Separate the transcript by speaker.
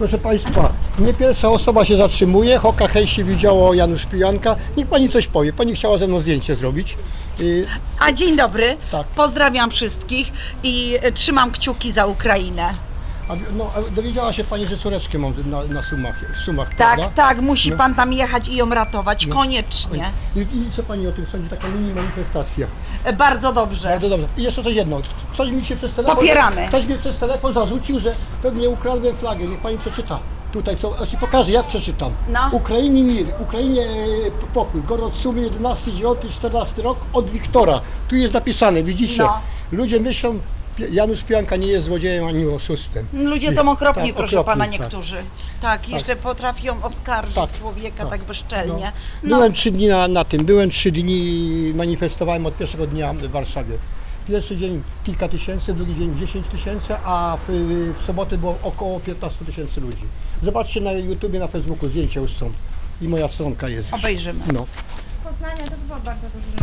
Speaker 1: Proszę Państwa, nie pierwsza osoba się zatrzymuje. Hoka hej się widziało Janusz Pijanka. Niech Pani coś powie. Pani chciała ze mną zdjęcie zrobić. Y,
Speaker 2: A dzień dobry,
Speaker 1: Tak.
Speaker 2: pozdrawiam wszystkich i trzymam kciuki za Ukrainę.
Speaker 1: A, no, a dowiedziała się Pani, że córeczkę mam na, na sumach, w sumach,
Speaker 2: Tak,
Speaker 1: prawda?
Speaker 2: tak, musi
Speaker 1: No.
Speaker 2: pan tam jechać i ją ratować,
Speaker 1: No.
Speaker 2: koniecznie.
Speaker 1: I, I co Pani o tym sądzi? Taka mini manifestacja.
Speaker 2: E, Bardzo dobrze.
Speaker 1: Bardzo dobrze. I jeszcze coś jedno. Ktoś mi się przez telefon...
Speaker 2: Popieramy.
Speaker 1: Ktoś mi przez telefon zarzucił, że pewnie ukradłem flagę. Niech Pani przeczyta. Tutaj co, aż ci pokażę, jak przeczytam.
Speaker 2: No.
Speaker 1: Ukrainie mir, Ukrainie e, pokój. Gorod Sumy 11, 9, 14 rok od Wiktora. Tu jest napisane, widzicie?
Speaker 2: No.
Speaker 1: Ludzie myślą, Janusz Pianka nie jest złodziejem ani oszustem.
Speaker 2: Ludzie są okropni,
Speaker 1: tak,
Speaker 2: proszę
Speaker 1: okropni,
Speaker 2: pana,
Speaker 1: tak.
Speaker 2: niektórzy. Tak, jeszcze potrafią oskarżyć
Speaker 1: Tak,
Speaker 2: człowieka
Speaker 1: tak.
Speaker 2: tak, bezczelnie.
Speaker 1: No.
Speaker 2: No,
Speaker 1: Byłem trzy dni na, na tym, byłem trzy dni, manifestowałem od pierwszego dnia w Warszawie. Pierwszy dzień kilka tysięcy, drugi dzień 10 tysięcy, a w, w sobotę było około 15 tysięcy ludzi. Zobaczcie na YouTubie, na Facebooku, zdjęcia już są. I moja stronka jest.
Speaker 2: Obejrzymy.
Speaker 1: No.
Speaker 3: Poznania to było bardzo duży